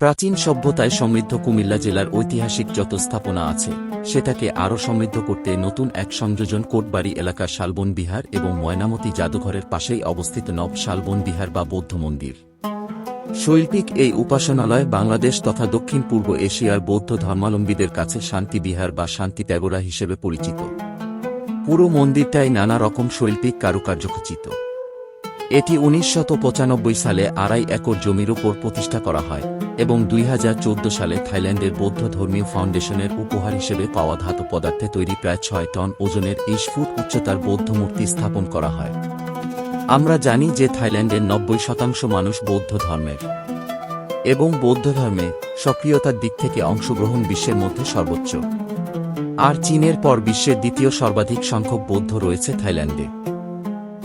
প্রাচীন সভ্যতায় সমৃদ্ধ কুমিল্লা জেলার ঐতিহাসিক যত স্থাপনা আছে, সেটাকে আরও সমৃদ্ধ করতে নতুন এক সংযোজন কোটবাড়ি এলাকার শালবন বিহার এবং ময়নামতি জাদুঘরের পাশেই অবস্থিত নব শালবন বিহার বা বৌদ্ধ মন্দির। শৈল্পিক এই উপাসনালয় বাংলাদেশ তথা দক্ষিণ পূর্ব এশিয়ার বৌদ্ধ ধর্মাবলম্বীদের কাছে শান্তি বিহার বা শান্তি ত্যাগরা হিসেবে পরিচিত। পুরো মন্দিরটাই নানা রকম শৈল্পিক কারুকার্য খচিত। এটি উনিশশো পঁচানব্বই সালে আড়াই একর জমির উপর প্রতিষ্ঠা করা হয়। এবং দুই হাজার চৌদ্দ সালে থাইল্যান্ডের বৌদ্ধ ধর্মীয় ফাউন্ডেশনের উপহার হিসেবে পাওয়া ধাতু পদার্থে তৈরি প্রায় ছয় টন ওজনের ইশ ফুট উচ্চতার বৌদ্ধ মূর্তি স্থাপন করা হয়। আমরা জানি যে থাইল্যান্ডের নব্বই শতাংশ মানুষ বৌদ্ধ ধর্মের এবং বৌদ্ধ ধর্মে সক্রিয়তার দিক থেকে অংশগ্রহণ বিশ্বের মধ্যে সর্বোচ্চ। আর চীনের পর বিশ্বের দ্বিতীয় সর্বাধিক সংখ্যক বৌদ্ধ রয়েছে থাইল্যান্ডে।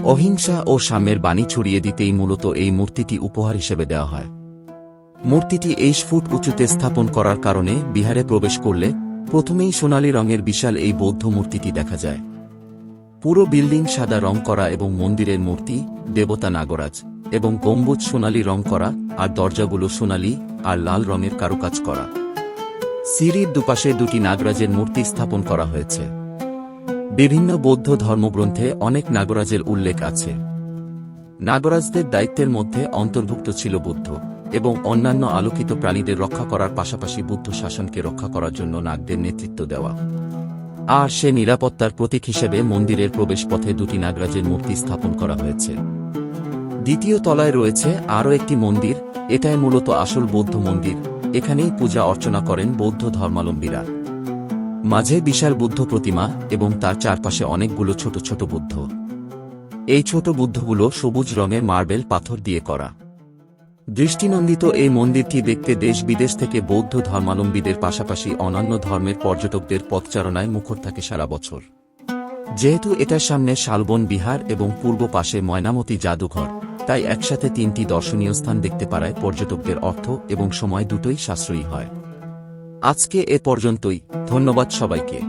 অহিংসা ও সাম্যের বাণী ছড়িয়ে দিতেই মূলত এই মূর্তিটি উপহার হিসেবে দেওয়া হয়। মূর্তিটি এইশ ফুট উঁচুতে স্থাপন করার কারণে বিহারে প্রবেশ করলে প্রথমেই সোনালী রঙের বিশাল এই বৌদ্ধ মূর্তিটি দেখা যায়। পুরো বিল্ডিং সাদা রং করা এবং মন্দিরের মূর্তি, দেবতা নাগরাজ এবং গম্বুজ সোনালী রং করা আর দরজাগুলো সোনালী আর লাল রঙের কারুকাজ করা। সিঁড়ির দুপাশে দুটি নাগরাজের মূর্তি স্থাপন করা হয়েছে। বিভিন্ন বৌদ্ধ ধর্মগ্রন্থে অনেক নাগরাজের উল্লেখ আছে। নাগরাজদের দায়িত্বের মধ্যে অন্তর্ভুক্ত ছিল বুদ্ধ। এবং অন্যান্য আলোকিত প্রাণীদের রক্ষা করার পাশাপাশি বুদ্ধ শাসনকে রক্ষা করার জন্য নাগদের নেতৃত্ব দেওয়া। আর সে নিরাপত্তার প্রতীক হিসেবে মন্দিরের প্রবেশপথে দুটি নাগরাজের মূর্তি স্থাপন করা হয়েছে। দ্বিতীয় তলায় রয়েছে আরও একটি মন্দির, এটাই মূলত আসল বৌদ্ধ মন্দির। এখানেই পূজা অর্চনা করেন বৌদ্ধ ধর্মাবলম্বীরা মাঝে বিশাল বুদ্ধ প্রতিমা এবং তার চারপাশে অনেকগুলো ছোট ছোট বুদ্ধ। এই ছোট বুদ্ধগুলো সবুজ রঙের মার্বেল পাথর দিয়ে করা। দৃষ্টিনন্দিত এই মন্দিরটি দেখতে দেশ বিদেশ থেকে বৌদ্ধ ধর্মাবলম্বীদের পাশাপাশি অন্যান্য ধর্মের পর্যটকদের পথচারণায় মুখর থাকে সারা বছর। যেহেতু এটার সামনে শালবন বিহার এবং পূর্ব পাশে ময়নামতি জাদুঘর, তাই একসাথে তিনটি দর্শনীয় স্থান দেখতে পারায় পর্যটকদের অর্থ এবং সময় দুটোই সাশ্রয়ী হয়। আজকে এ পর্যন্তই, ধন্যবাদ সবাইকে।